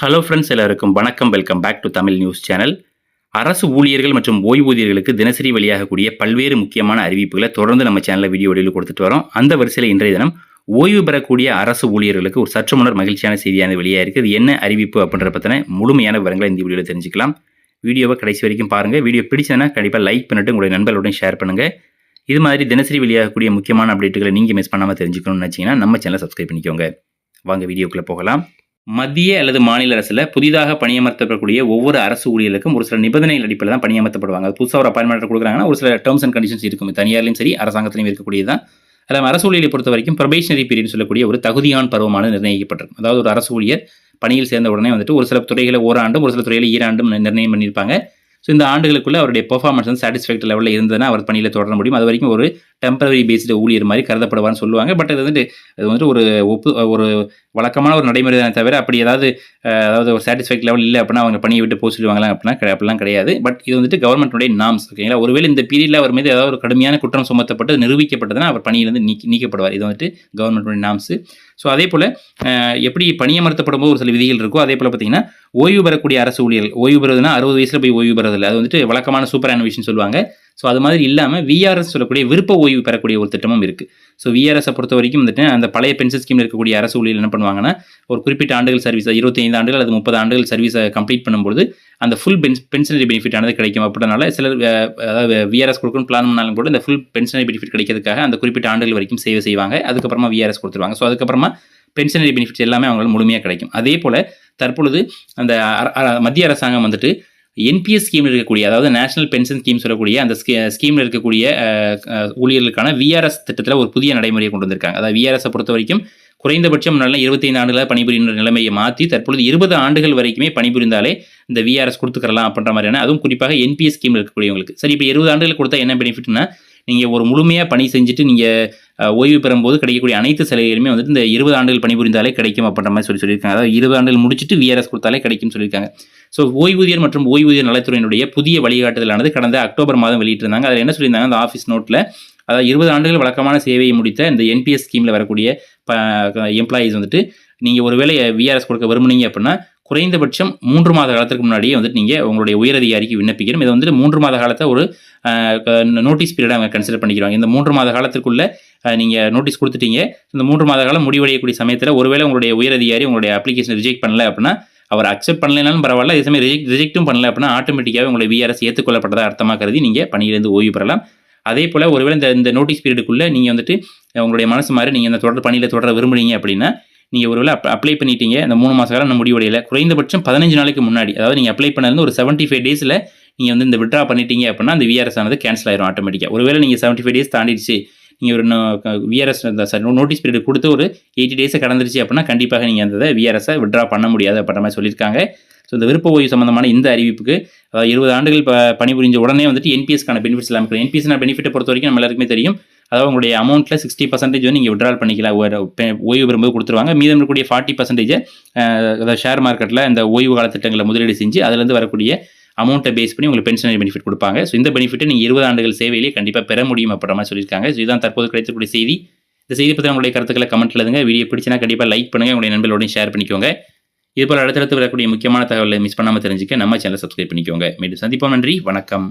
Hello friends எல்லாருக்கும் வணக்கம். Welcome back to Tamil news channel அரசு ஊழியர்கள் மற்றும் ஓய்வூதியர்களுக்கு தினசரி வெளியாகக்கூடிய பல்வேறு முக்கியமான அறிவிப்புகளை தொடர்ந்து நம்ம சேனலில் வீடியோ வடிவில் கொடுத்துட்டு வரோம். அந்த வரிசையில் இன்றைய தினம் ஓய்வு பெறக்கூடிய அரசு ஊழியர்களுக்கு ஒரு சற்று முன்னர் மகிழ்ச்சியான செய்தியான வெளியாக இருக்குது இது என்ன அறிவிப்பு அப்படின்ற பற்றின முழுமையான விவரங்களை இந்த வீடியோவில் தெரிஞ்சுக்கலாம். வீடியோவை கடைசி வரைக்கும் பாருங்கள் வீடியோ பிடிச்சதுன்னா கண்டிப்பாக லைக் பண்ணிட்டு உங்களுடைய நண்பர்களுடன் ஷேர் பண்ணுங்கள் இது மாதிரி தினசரி வெளியாகக்கூடிய முக்கியமான அப்டேட்டுகளை நீங்கள் மிஸ் பண்ணாமல் தெரிஞ்சுக்கணும்னு நினச்சிங்கன்னா நம்ம சேனலை சப்ஸ்கிரைப் பண்ணிக்கோங்க. வாங்க வீடியோக்குள்ளே போகலாம். மத்திய அல்லது மாநில அரசில் புதிதாக பணியமர்த்தப்படக்கூடிய ஒவ்வொரு அரசு ஊழியர்களுக்கும் ஒரு சில நிபந்தனைகள் அடிப்படையில் தான் பணியமர்த்தப்படுவாங்க. அது புதுசாக ஒரு அப்பாயின்மெண்ட் கொடுக்குறாங்கன்னா ஒரு சில டேர்ம்ஸ் அண்ட் கண்டிஷன்ஸ் இருக்கும். தனியார்லையும் சரி அரசாங்கத்திலையும் இருக்கக்கூடியது தான் அதில் அரசு ஊழியரை பொறுத்த வரைக்கும் ப்ரொபேஷனரி பீரியட் சொல்லக்கூடிய ஒரு தகுதியான பருவமானது நிர்ணயிக்கப்பட்டிருக்கும். அதாவது ஒரு அரசு ஊழியர் பணியில் சேர்ந்த உடனே வந்துட்டு ஒரு சில துறைகளை ஓராண்டும் ஒரு சில துறையில் ஈராண்டும் நிர்ணயம் பண்ணியிருப்பாங்க. ஸோ இந்த ஆண்டுகளுக்குள்ள அவருடைய பெர்ஃபார்மன்ஸ் வந்து சாட்டிஸ்ஃபேக்ட் லெவலில் இருந்ததுன்னா அவர் பணியில் தொடர முடியும். அது வரைக்கும் ஒரு டெம்பரரி பேஸ்டு ஊழியர் மாதிரி கருதப்படுவார்னு சொல்லுவாங்க. பட் அது வந்துட்டு அது வந்துட்டு ஒரு ஒப்பு ஒரு வழக்கமான ஒரு நடைமுறை தானே தவிர அப்படி ஏதாவது அதாவது ஒரு சாட்டிஸ்ஃபைட் லெவல் இல்லை அப்படின்னா அவங்க பணியை விட்டு போக சொல்லுவாங்களா அப்படின்னா அப்படிலாம் கிடையாது. பட் இது வந்துட்டு கவர்மெண்ட்டுடைய நாம்ஸ் ஓகேங்களா ஒருவேளை இந்த பீரியடில் அவர் மீது ஏதாவது ஒரு கடுமையான குற்றம் சுமத்தப்பட்டு நிரூபிக்கப்பட்டதுன்னா அவர் பணியிலிருந்து நீக்கி நீக்கப்படுவார். இது வந்துட்டு கவர்மெண்ட்டுடைய நாம்ஸு ஸோ அதே போல் எப்படி பணியமர்த்தப்படும் போது ஒரு சில விதிகள் இருக்கோ அதே போல் பார்த்தீங்கன்னா ஓய்வு பெறக்கூடிய அரசு ஊழியர்கள் ஓய்வு பெறுவதுன்னா அறுபது வயசில் போய் ஓய்வு பெறதில்லை அது வந்துட்டு வழக்கமான சூப்பர் அனுவேஷன் சொல்லுவாங்க. ஸோ அது மாதிரி இல்லாமல் விஆர்எஸ் சொல்லக்கூடிய விருப்ப ஓய்வு பெறக்கூடிய ஒரு திட்டமும் இருக்குது ஸோ விஆர்எஸை பொறுத்த வரைக்கும் வந்துட்டு அந்த பழைய பென்ஷன் ஸ்கீமில் இருக்கக்கூடிய அரசு ஊழியர் என்ன பண்ணுவாங்கன்னா ஒரு குறிப்பிட்ட ஆண்டுகள் சர்வீஸ் இருபத்தைந்து ஆண்டுகள் அது முப்பது ஆண்டுகள் சர்வீஸை கம்ப்ளீட் பண்ணும்போது அந்த ஃபுல் பென் பென்ஷனரி பெனிஃபிட் ஆனது கிடைக்கும். அப்படினால சிலர் அதாவது விஆர்எஸ் கொடுக்கணும் பிளான் பண்ணாலும் கூட இந்த ஃபுல் பென்ஷனரி பெனிஃபிட் கிடைக்கிறதுக்காக அந்த குறிப்பிட்ட ஆண்டுகள் வரைக்கும் சேவை செய்வாங்க. அதுக்கப்புறமா விஆர்எஸ் கொடுத்துருவாங்க. ஸோ அதுக்கப்புறமா பென்ஷனரி பெனிஃபிட்ஸ் எல்லாமே அவங்களால முழுமையாக கிடைக்கும். அதே போல் தற்பொழுது அந்த மத்திய அரசாங்கம் வந்துட்டு என்பிஎஸ் ஸ்கீமில் இருக்கக்கூடிய அதாவது நேஷனல் பென்ஷன் ஸ்கீம் சொல்லக்கூடிய அந்த ஸ்கீமில் இருக்கக்கூடிய ஊழியர்களுக்கான விஆர்எஸ் திட்டத்தில் ஒரு புதிய நடைமுறையை கொண்டு வந்திருக்காங்க. அதாவது விஆர்எஸை பொறுத்த வரைக்கும் குறைந்தபட்சம் நல்ல இருபத்தைந்து ஆண்டுகளாக பணிபுரியின்ற நிலைமையை மாற்றி தற்பொழுது இருபது ஆண்டுகள் வரைக்குமே பணிபுரிந்தாலே இந்த விஆர்எஸ் கொடுத்துக்கலாம் அப்படின்ற மாதிரியான அதுவும் குறிப்பாக என்பிஎஸ் ஸ்கீம் இருக்கக்கூடியவங்களுக்கு. சரி இப்போ இருபது ஆண்டுகள் கொடுத்தா என்ன பெனிஃபிட்னா நீங்கள் ஒரு முழுமையாக பணி செஞ்சுட்டு நீங்கள் ஓய்வு பெறும்போது கிடைக்கக்கூடிய அனைத்து சலுகைகளுமே வந்துட்டு இந்த இருபது ஆண்டுகள் பணிபுரிந்தாலே கிடைக்கும் அப்படின்ற மாதிரி சொல்லி சொல்லியிருக்காங்க. அதாவது இருபது ஆண்டுகள் முடிச்சுட்டு விஆர்எஸ் கொடுத்தாலே கிடைக்கும்னு சொல்லியிருக்காங்க. ஸோ ஓய்வூதியர் மற்றும் ஓய்வூதியர் நலத்துறையினுடைய புதிய வழிகாட்டுதலானது கடந்த அக்டோபர் மாதம் வெளியிட்டிருந்தாங்க. அதில் என்ன சொல்லியிருந்தாங்க? அந்த ஆஃபீஸ் நோட்டில் அதாவது இருபது ஆண்டுகள் வழக்கமான சேவையை முடித்த இந்த என்பிஎஸ் ஸ்கீமில் வரக்கூடிய எம்ப்ளாயீஸ் வந்துட்டு நீங்கள் ஒருவேளை விஆர்எஸ் கொடுக்க விரும்புனீங்க அப்படின்னா குறைந்தபட்சம் மூன்று மாத காலத்துக்கு முன்னாடியே வந்துட்டு நீங்கள் உங்களுடைய உயரதிகாரிக்கு விண்ணப்பிக்கணும். இது வந்துட்டு மூன்று மாத காலத்தை ஒரு நோட்டீஸ் பீரியடாக அவங்க கன்சிடர் பண்ணிக்கிறாங்க. இந்த மூன்று மாத காலத்துக்குள்ளே நீங்கள் நோட்டீஸ் கொடுத்துட்டீங்க. இந்த மூன்று மாத காலம் முடிவடையக்கூடிய சமயத்தில் ஒருவேளை உங்களுடைய உயரதிகாரி உங்களுடைய அப்ளிகேஷன் ரிஜெக்ட் பண்ணல அப்படின்னா அவர் அக்செப்ட் பண்ணலைனாலும் பரவாயில்ல. அதே சமயம் ரிஜெக்ட் ரிஜெக்ட்டும் பண்ணல அப்படின்னா ஆட்டோமேட்டிக்காகவே உங்களை விஆர்எஸ் ஏற்றுக்கொள்ளப்பட்டதாக அர்த்தமாக கருதி நீங்கள் பணியிலிருந்து ஓய்வு பெறலாம். அதே போல் ஒருவேளை இந்த இந்த நோட்டீஸ் பீரியடுக்குள்ளே நீங்கள் வந்துட்டு உங்களுடைய மனசு மாதிரி நீங்கள் இந்த தொடர் பணியில் தொடர விரும்புகிறீங்க அப்படின்னா நீங்கள் ஒருவேளை அப் அப்ளை பண்ணிட்டீங்க. இந்த மூணு மாத காலம் முடிவடையில. குறைந்தபட்சம் பதினஞ்சு நாளைக்கு முன்னாடி அதாவது நீங்கள் அப்ளை பண்ணது ஒரு செவன்ட்டி ஃபைவ் டேஸில் நீங்கள் வந்து இந்த விட்ரா பண்ணிட்டீங்க அப்படின்னா அந்த விஆர்எஸ் ஆனது கேன்சல் ஆயிரும் ஆட்டோமேட்டிக்காக ஒருவேளை நீங்கள் செவன்ட்டி ஃபைவ் டேஸ் தாண்டிடுச்சு. நீங்கள் ஒரு விஆர்எஸ் நோட்டீஸ் பீரியட் கொடுத்து ஒரு எயிட்டி டேஸை கடந்துருச்சு அப்படின்னா கண்டிப்பாக நீங்கள் அந்த விஆர்எஸை விட்ரா பண்ண முடியாது அப்படின்ற மாதிரி சொல்லியிருக்காங்க. ஸோ இந்த விருப்ப ஓய்வு சம்மந்தமான இந்த அறிவிப்புக்கு இருபது ஆண்டுகள் ப பணிபுரிஞ்ச உடனே வந்துட்டு என்பிஎஸ்க்கான பெனிஃபிட்ஸ் எல்லாம் இருக்குது என்பிஎஸ்னா பெனிஃபிட்டை பொறுத்த வரைக்கும் நம்ம எல்லாருக்குமே தெரியும். அதாவது உங்களுடைய அமௌண்ட்டில் சிக்ஸ்டி பர்சன்டேஜ் வந்து நீங்கள் விட்ரால் பண்ணிக்கலாம். ஒரு ஓய்வு பெறும்போது கொடுத்துருவாங்க. மீதம் இருக்கக்கூடிய ஃபார்ட்டி பர்சன்டேஜ் அதாவது ஷேர் மார்க்கெட்டில் இந்த ஓய்வு கால திட்டங்களை முதலீடு செஞ்சு அதுலேருந்து வரக்கூடிய அமௌண்ட்டை பேஸ் பண்ணி உங்களுக்கு பென்ஷனரி பெனிஃபிட் கொடுப்பாங்க. ஸோ இந்த பெனிஃபிட்டை நீங்கள் இருபது ஆண்டுகள் சேவையிலே கண்டிப்பாக பெற முடியும் அப்படின்ற மாதிரி சொல்லியிருக்காங்க. ஸோ இதுதான் தற்போது கிடைத்தக்கூடிய செய்தி. இந்த செய்தி பற்றி உங்களுடைய கருத்துக்களை கமெண்ட் எழுதுங்க. வீடியோ பிடிச்சினா கண்டிப்பாக லைக் பண்ணுங்கள் உங்களுடைய நண்பர்களோடையும் ஷேர் பண்ணிக்கோங்க. இதுபோல் அடுத்தடுத்து வரக்கூடிய முக்கியமான தகவலை மிஸ் பண்ணாமல் தெரிஞ்சுக்க நம்ம சேனலை சப்ஸ்கிரைப் பண்ணிக்கோங்க. மீண்டும் சந்திப்போம். நன்றி. வணக்கம்.